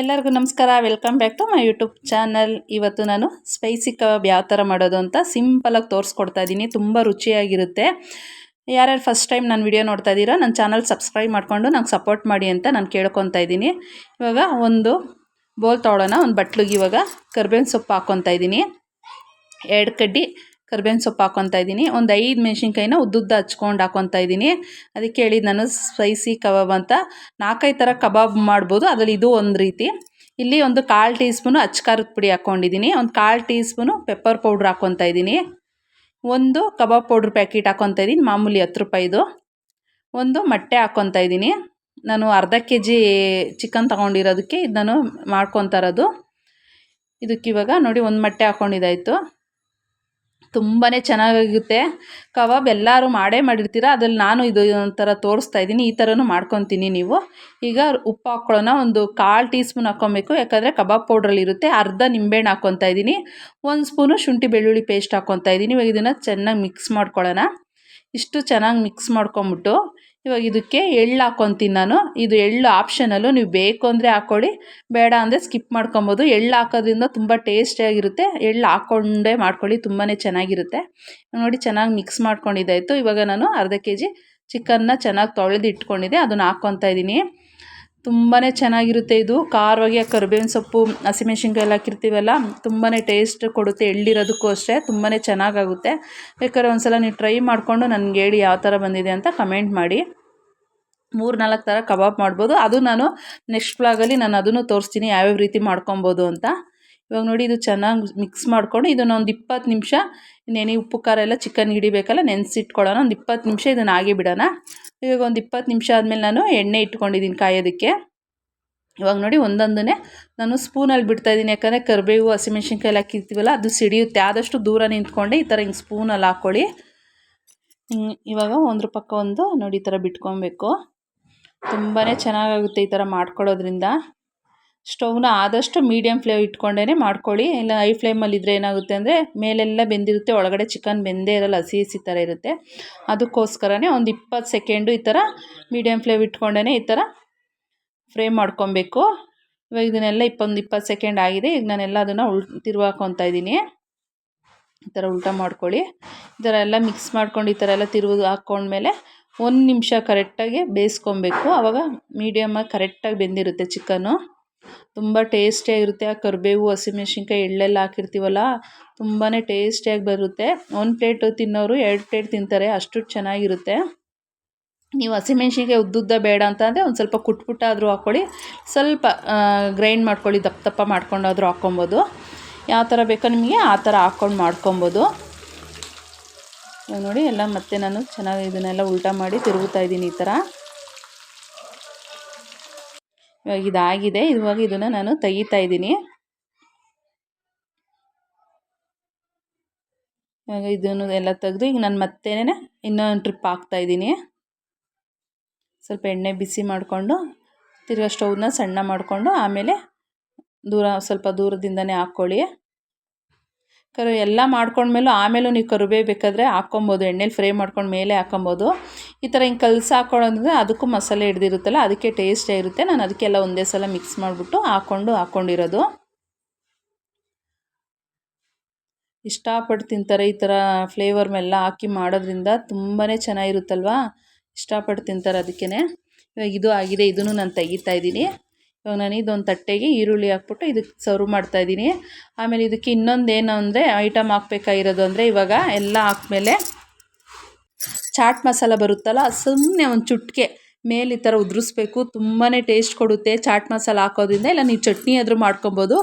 ಎಲ್ಲರಿಗೂ ನಮಸ್ಕಾರ. Welcome back to my YouTube channel ಇವತ್ತು ನಾನು ಸ್ಪೈಸಿ ಕಬಾಬ್ ಯಾವ ಥರ ಮಾಡೋದು ಅಂತ ಸಿಂಪಲಾಗಿ ತೋರಿಸ್ಕೊಡ್ತಾ ಇದ್ದೀನಿ ತುಂಬ ರುಚಿಯಾಗಿರುತ್ತೆ. ಯಾರ್ಯಾರು ಫಸ್ಟ್ ಟೈಮ್ ನನ್ನ ವಿಡಿಯೋ ನೋಡ್ತಾ ಇದ್ದೀರೋ ನನ್ನ ಚಾನಲ್ ಸಬ್ಸ್ಕ್ರೈಬ್ ಮಾಡಿಕೊಂಡು ನಂಗೆ ಸಪೋರ್ಟ್ ಮಾಡಿ ಅಂತ ನಾನು ಕೇಳ್ಕೊತಾ ಇದ್ದೀನಿ ಇವಾಗ ಒಂದು ಬೋಲ್ ತೊಗೊಳೋಣ ಒಂದು ಬಟ್ಲಿಗೆ ಇವಾಗ ಕರ್ಬೇವಿನ ಸೊಪ್ಪು ಹಾಕ್ಕೊತಾ ಇದ್ದೀನಿ ಎರಡು ಕಡ್ಡಿ ಕರ್ಬೇವಿನ ಸೊಪ್ಪು ಹಾಕ್ಕೊತಾ ಇದ್ದೀನಿ. ಒಂದು ಐದು ಮೆಣಸಿನ್ಕಾಯಿನ ಉದ್ದುದ್ದ ಹಚ್ಕೊಂಡು ಹಾಕ್ಕೊತಾ ಇದ್ದೀನಿ. ಅದಕ್ಕೆ ಹೇಳಿದ್ದು ನಾನು ಸ್ಪೈಸಿ ಕಬಾಬ್ ಅಂತ. ನಾಲ್ಕೈದು ಥರ ಕಬಾಬ್ ಮಾಡ್ಬೋದು. ಅದರಲ್ಲಿ ಇದು ಒಂದು ರೀತಿ. ಇಲ್ಲಿ ಒಂದು ಕಾಲು ಟೀ ಸ್ಪೂನು ಅಚ್ಕಾರದ ಪುಡಿ ಹಾಕ್ಕೊಂಡಿದ್ದೀನಿ ಒಂದು ಕಾಲು ಟೀ ಸ್ಪೂನು ಪೆಪ್ಪರ್ ಪೌಡ್ರ್ ಹಾಕ್ಕೊತಾ ಇದ್ದೀನಿ. ಒಂದು ಕಬಾಬ್ ಪೌಡ್ರ್ ಪ್ಯಾಕೆಟ್ ಹಾಕ್ಕೊತಾ ಇದ್ದೀನಿ. ಮಾಮೂಲಿ ಹತ್ತು ರೂಪಾಯಿದು ಒಂದು ಮೊಟ್ಟೆ ಹಾಕ್ಕೊತಾ ಇದ್ದೀನಿ. ನಾನು ಅರ್ಧ ಕೆ ಜಿ ಚಿಕನ್ ತೊಗೊಂಡಿರೋದಕ್ಕೆ ಇದು ನಾನು ಮಾಡ್ಕೊತಾ ಇರೋದು. ಇದಕ್ಕಿವಾಗ ನೋಡಿ ಒಂದು ಮೊಟ್ಟೆ ಹಾಕ್ಕೊಂಡಿದ್ದಾಯಿತು ತುಂಬಾ ಚೆನ್ನಾಗಾಗುತ್ತೆ ಕಬಾಬ್ ಎಲ್ಲರೂ ಮಾಡೇ ಮಾಡಿರ್ತೀರ? ಅದ್ರಲ್ಲಿ ನಾನು ಇದು ಒಂಥರ ತೋರಿಸ್ತಾ ಇದ್ದೀನಿ. ಈ ಥರನೂ ಮಾಡ್ಕೊತೀನಿ ನೀವು. ಈಗ ಉಪ್ಪು ಹಾಕ್ಕೊಳ್ಳೋಣ ಒಂದು ಕಾಲು ಟೀ ಸ್ಪೂನ್ ಹಾಕ್ಕೊಬೇಕು. ಯಾಕಂದರೆ ಕಬಾಬ್ ಪೌಡ್ರಲ್ಲಿರುತ್ತೆ ಅರ್ಧ ನಿಂಬೆಹಣ್ಣು ಹಾಕ್ಕೊತಾ ಇದ್ದೀನಿ. ಒಂದು ಸ್ಪೂನು ಶುಂಠಿ ಬೆಳ್ಳುಳ್ಳಿ ಪೇಸ್ಟ್ ಹಾಕ್ಕೊತಾ ಇದ್ದೀನಿ. ಇವಾಗ ಇದನ್ನು ಚೆನ್ನಾಗಿ ಮಿಕ್ಸ್ ಮಾಡ್ಕೊಳ್ಳೋಣ. ಇಷ್ಟು ಚೆನ್ನಾಗಿ ಮಿಕ್ಸ್ ಮಾಡ್ಕೊಂಬಿಟ್ಟು ಇವಾಗ ಇದಕ್ಕೆ ಎಳ್ಳು ಹಾಕೊತೀನಿ ನಾನು. ಇದು ಎಳ್ಳು ಆಪ್ಷನಲ್ಲು ನೀವು ಬೇಕು ಅಂದರೆ ಹಾಕ್ಕೊಳ್ಳಿ ಬೇಡ ಅಂದರೆ ಸ್ಕಿಪ್ ಮಾಡ್ಕೊಬೋದು. ಎಳ್ಳು ಹಾಕೋದ್ರಿಂದ ತುಂಬ ಟೇಸ್ಟಿಯಾಗಿರುತ್ತೆ ಎಳ್ಳು ಹಾಕ್ಕೊಂಡೇ ಮಾಡ್ಕೊಳ್ಳಿ ತುಂಬಾ ಚೆನ್ನಾಗಿರುತ್ತೆ. ನೋಡಿ ಚೆನ್ನಾಗಿ ಮಿಕ್ಸ್ ಮಾಡ್ಕೊಂಡಿದ್ದಾಯಿತು. ಇವಾಗ ನಾನು ಅರ್ಧ ಕೆ ಜಿ ಚಿಕನ್ನ ಚೆನ್ನಾಗಿ ತೊಳೆದು ಇಟ್ಕೊಂಡಿದ್ದೆ ಅದನ್ನು ಹಾಕ್ಕೊತಾ ಇದ್ದೀನಿ. ತುಂಬಾ ಚೆನ್ನಾಗಿರುತ್ತೆ ಇದು. ಖಾರವಾಗಿ ಕರಿಬೇವಿನ ಸೊಪ್ಪು, ಹಸಿಮೆಣ್ಸಿನ್ಕಾಯಿ ಎಲ್ಲ ಹಾಕಿರ್ತೀವಲ್ಲ ತುಂಬಾ ಟೇಸ್ಟ್ ಕೊಡುತ್ತೆ. ಎಳ್ಳಿರೋದಕ್ಕೂ ಅಷ್ಟೇ ತುಂಬಾ ಚೆನ್ನಾಗಾಗುತ್ತೆ. ಬೇಕಾದ್ರೆ ಒಂದು ಸಲ ನೀವು ಟ್ರೈ ಮಾಡಿಕೊಂಡು ನನಗೆ ಹೇಳಿ ಯಾವ ಥರ ಬಂದಿದೆ ಅಂತ ಕಮೆಂಟ್ ಮಾಡಿ. ಮೂರು ನಾಲ್ಕು ಥರ ಕಬಾಬ್ ಮಾಡ್ಬೋದು. ಅದು ನಾನು ನೆಕ್ಸ್ಟ್ ಬ್ಲಾಗಲ್ಲಿ ನಾನು ಅದನ್ನು ತೋರಿಸ್ತೀನಿ ಯಾವ್ಯಾವ ರೀತಿ ಮಾಡ್ಕೊಬೋದು ಅಂತ. ಇವಾಗ ನೋಡಿ ಇದು ಚೆನ್ನಾಗಿ ಮಿಕ್ಸ್ ಮಾಡಿಕೊಂಡು ಇದನ್ನು ಒಂದು ಇಪ್ಪತ್ತು ನಿಮಿಷ ನೆನೆ ಉಪ್ಪು, ಖಾರ ಎಲ್ಲ ಚಿಕನ್ ಹಿಡಿಬೇಕಲ್ಲ ನೆನೆಸಿಟ್ಕೊಳ್ಳೋಣ. ಒಂದು ಇಪ್ಪತ್ತು ನಿಮಿಷ ಇದನ್ನು ಹಾಗೆ ಬಿಡೋಣ ಇವಾಗ ಒಂದು ಇಪ್ಪತ್ತು ನಿಮಿಷ ಆದಮೇಲೆ ನಾನು ಎಣ್ಣೆ ಇಟ್ಕೊಂಡಿದ್ದೀನಿ ಕಾಯೋದಕ್ಕೆ. ಇವಾಗ ನೋಡಿ ಒಂದೊಂದನ್ನೇ ನಾನು ಸ್ಪೂನಲ್ಲಿ ಬಿಡ್ತಾಯಿದ್ದೀನಿ ಯಾಕಂದರೆ ಕರಿಬೇವು ಹಸಿಮೆಣ್ಸಿನ್ಕಾಯಿ ಹಾಕಿರ್ತೀವಲ್ಲ, ಅದು ಸಿಡಿಯುತ್ತೆ. ಆದಷ್ಟು ದೂರ ನಿಂತ್ಕೊಂಡೆ ಈ ಥರ ಹಿಂಗೆ ಸ್ಪೂನಲ್ಲಿ ಹಾಕ್ಕೊಳ್ಳಿ. ಇವಾಗ ಒಂದ್ರ ಪಕ್ಕ ಒಂದು ನೋಡಿ ಈ ಥರ ಬಿಟ್ಕೊಬೇಕು. ತುಂಬಾ ಚೆನ್ನಾಗಾಗುತ್ತೆ ಈ ಥರ ಮಾಡ್ಕೊಳ್ಳೋದ್ರಿಂದ. ಸ್ಟವ್ನ ಆದಷ್ಟು ಮೀಡಿಯಮ್ ಫ್ಲೇಮ್ ಇಟ್ಕೊಂಡೇ ಮಾಡ್ಕೊಳ್ಳಿ. ಇಲ್ಲ, ಹೈ ಫ್ಲೇಮಲ್ಲಿದ್ದರೆ ಏನಾಗುತ್ತೆ ಅಂದರೆ ಮೇಲೆಲ್ಲ ಬೆಂದಿರುತ್ತೆ, ಒಳಗಡೆ ಚಿಕನ್ ಬೆಂದೇ ಇರಲ್ಲ, ಹಸಿ ಹಸಿ ಥರ ಇರುತ್ತೆ. ಅದಕ್ಕೋಸ್ಕರನೇ ಒಂದು ಇಪ್ಪತ್ತು ಸೆಕೆಂಡು ಈ ಥರ ಮೀಡಿಯಮ್ ಫ್ಲೇಮ್ ಇಟ್ಕೊಂಡೇ ಈ ಥರ ಫ್ರೈ ಮಾಡ್ಕೊಬೇಕು. ಇವಾಗ ಇದನ್ನೆಲ್ಲ ಇಪ್ಪೊಂದು ಇಪ್ಪತ್ತು ಸೆಕೆಂಡ್ ಆಗಿದೆ. ಈಗ ನಾನೆಲ್ಲ ಅದನ್ನು ಉಲ್ ತಿರುವಾಕೊತಾ ಇದ್ದೀನಿ. ಈ ಥರ ಉಲ್ಟ ಮಾಡ್ಕೊಳ್ಳಿ. ಈ ಥರ ಎಲ್ಲ ಮಿಕ್ಸ್ ಮಾಡ್ಕೊಂಡು ಈ ಥರ ಎಲ್ಲ ತಿರುವು ಹಾಕ್ಕೊಂಡ್ಮೇಲೆ ಒಂದು ನಿಮಿಷ ಕರೆಕ್ಟಾಗಿ ಬೇಯಿಸ್ಕೊಬೇಕು. ಆವಾಗ ಮೀಡಿಯಮ್ಮಾಗಿ ಕರೆಕ್ಟಾಗಿ ಬೆಂದಿರುತ್ತೆ ಚಿಕನ್ನು. ತುಂಬ ಟೇಸ್ಟಿಯಾಗಿರುತ್ತೆ ಆ ಕರಿಬೇವು, ಹಸಿಮೆಣ್ಸಿನ್ಕಾಯಿ ಎಳ್ಳೆಲ್ಲ ಹಾಕಿರ್ತೀವಲ್ಲ ತುಂಬಾ ಟೇಸ್ಟಿಯಾಗಿ ಬರುತ್ತೆ. ಒಂದು ಪ್ಲೇಟ್ ತಿನ್ನೋರು ಎರಡು ಪ್ಲೇಟ್ ತಿಂತಾರೆ, ಅಷ್ಟು ಚೆನ್ನಾಗಿರುತ್ತೆ. ನೀವು ಹಸಿಮೆಣ್ಸಿನ್ಕಾಯಿ ಉದ್ದುದ್ದ ಬೇಡ ಅಂತ ಅಂದರೆ ಒಂದು ಸ್ವಲ್ಪ ಕುಟ್ಬಿಟ್ಟಾದರೂ ಹಾಕ್ಕೊಳ್ಳಿ. ಸ್ವಲ್ಪ ಗ್ರೈಂಡ್ ಮಾಡ್ಕೊಳ್ಳಿ, ದಪ್ಪ ದಪ್ಪ ಮಾಡ್ಕೊಂಡಾದರೂ ಹಾಕ್ಕೊಬೋದು. ಯಾವ ಥರ ಬೇಕೋ ನಿಮಗೆ ಆ ಥರ ಹಾಕ್ಕೊಂಡು ಮಾಡ್ಕೊಬೋದು. ನೋಡಿ, ಎಲ್ಲ ಮತ್ತೆ ನಾನು ಚೆನ್ನಾಗಿ ಇದನ್ನೆಲ್ಲ ಉಲ್ಟಾ ಮಾಡಿ ತಿರುಗುತ್ತಾ ಇದ್ದೀನಿ ಈ ಥರ ಇದಾಗಿದೆ. ಇವಾಗ ಇದನ್ನು ನಾನು ತೆಗಿತಾ ಇದ್ದೀನಿ. ಇವಾಗ ಇದನ್ನು ಎಲ್ಲ ತೆಗೆದು ಈಗ ನಾನು ಮತ್ತೇನೆ ಇನ್ನೊಂದು ಟ್ರಿಪ್ ಹಾಕ್ತಾ ಇದ್ದೀನಿ. ಸ್ವಲ್ಪ ಎಣ್ಣೆ ಬಿಸಿ ಮಾಡಿಕೊಂಡು, ತಿರ್ಗಾ ಸ್ಟೌವ್ನ ಸಣ್ಣ ಮಾಡಿಕೊಂಡು ಆಮೇಲೆ ದೂರ ಸ್ವಲ್ಪ ದೂರದಿಂದನೇ ಹಾಕ್ಕೊಳ್ಳಿ ಕರು ಎಲ್ಲ ಮಾಡ್ಕೊಂಡ್ಮೇಲೂ ಆಮೇಲೂ ನೀವು ಕರಿಬೇ ಬೇಕಾದರೆ ಹಾಕ್ಕೊಬೋದು, ಎಣ್ಣೆಲಿ ಫ್ರೈ ಮಾಡ್ಕೊಂಡು ಮೇಲೆ ಹಾಕ್ಕೊಬೋದು. ಈ ಥರ ಹಿಂಗೆ ಕಲಸಿ ಹಾಕ್ಕೊಳ್ಳೋದ್ರೆ ಅದಕ್ಕೂ ಮಸಾಲೆ ಹಿಡ್ದಿರುತ್ತಲ್ಲ, ಅದಕ್ಕೆ ಟೇಸ್ಟೇ ಇರುತ್ತೆ. ನಾನು ಅದಕ್ಕೆಲ್ಲ ಒಂದೇ ಸಲ ಮಿಕ್ಸ್ ಮಾಡಿಬಿಟ್ಟು ಹಾಕ್ಕೊಂಡು ಹಾಕ್ಕೊಂಡಿರೋದು ಇಷ್ಟಪಟ್ಟು ತಿಂತಾರೆ ಈ ಥರ ಫ್ಲೇವರ್ ಮೆಲ್ಲ ಹಾಕಿ ಮಾಡೋದ್ರಿಂದ ತುಂಬಾ ಚೆನ್ನಾಗಿರುತ್ತಲ್ವಾ? ಇಷ್ಟಪಟ್ಟು ತಿಂತಾರೆ ಅದಕ್ಕೇ ಇವಾಗ ಇದು ಆಗಿದೆ, ಇದನ್ನು ನಾನು ತೆಗಿತಾ ಇದ್ದೀನಿ. ಇವಾಗ ನಾನು ಇದೊಂದು ತಟ್ಟೆಗೆ ಈರುಳ್ಳಿ ಹಾಕ್ಬಿಟ್ಟು ಇದಕ್ಕೆ ಸರ್ವ್ ಮಾಡ್ತಾಯಿದ್ದೀನಿ ಆಮೇಲೆ ಇದಕ್ಕೆ ಇನ್ನೊಂದು ಏನು ಅಂದರೆ ಐಟಮ್ ಹಾಕ್ಬೇಕಾಗಿರೋದು ಅಂದರೆ ಇವಾಗ ಎಲ್ಲ ಹಾಕ್ಮೇಲೆ ಚಾಟ್ ಮಸಾಲ ಬರುತ್ತಲ್ಲ ಸುಮ್ಮನೆ ಒಂದು ಚುಟ್ಕೆ ಮೇಲೆ ಈ ಥರ ಉದುರಿಸ್ಬೇಕು ತುಂಬಾ ಟೇಸ್ಟ್ ಕೊಡುತ್ತೆ. ಚಾಟ್ ಮಸಾಲ ಹಾಕೋದ್ರಿಂದ, ಇಲ್ಲ ನೀವು ಚಟ್ನಿ ಆದರೂ ಮಾಡ್ಕೊಬೋದು.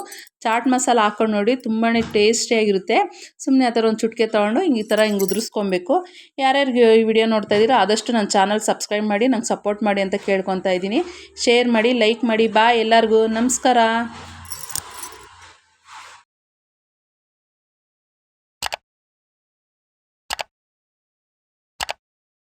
ಚಾಟ್ ಮಸಾಲ ಹಾಕೊಂಡು ನೋಡಿ ತುಂಬಾ ಟೇಸ್ಟಿಯಾಗಿರುತ್ತೆ ಸುಮ್ಮನೆ ಆ ಥರ ಒಂದು ಚುಟ್ಕೆ ತೊಗೊಂಡು ಹಿಂಗೆ ಈ ಥರ ಹಿಂಗೆ ಉದುರಿಸ್ಕೊಬೇಕು. ಯಾರ್ಯಾರಿಗೆ ಈ ವಿಡಿಯೋ ನೋಡ್ತಾ ಇದ್ದೀರೋ ಆದಷ್ಟು ನನ್ನ ಚಾನಲ್ ಸಬ್ಸ್ಕ್ರೈಬ್ ಮಾಡಿ, ನಂಗೆ ಸಪೋರ್ಟ್ ಮಾಡಿ ಅಂತ ಕೇಳ್ಕೊತಾ ಇದ್ದೀನಿ. ಶೇರ್ ಮಾಡಿ, ಲೈಕ್ ಮಾಡಿ, ಬಾಯ್ ಎಲ್ಲರಿಗೂ. ನಮಸ್ಕಾರ.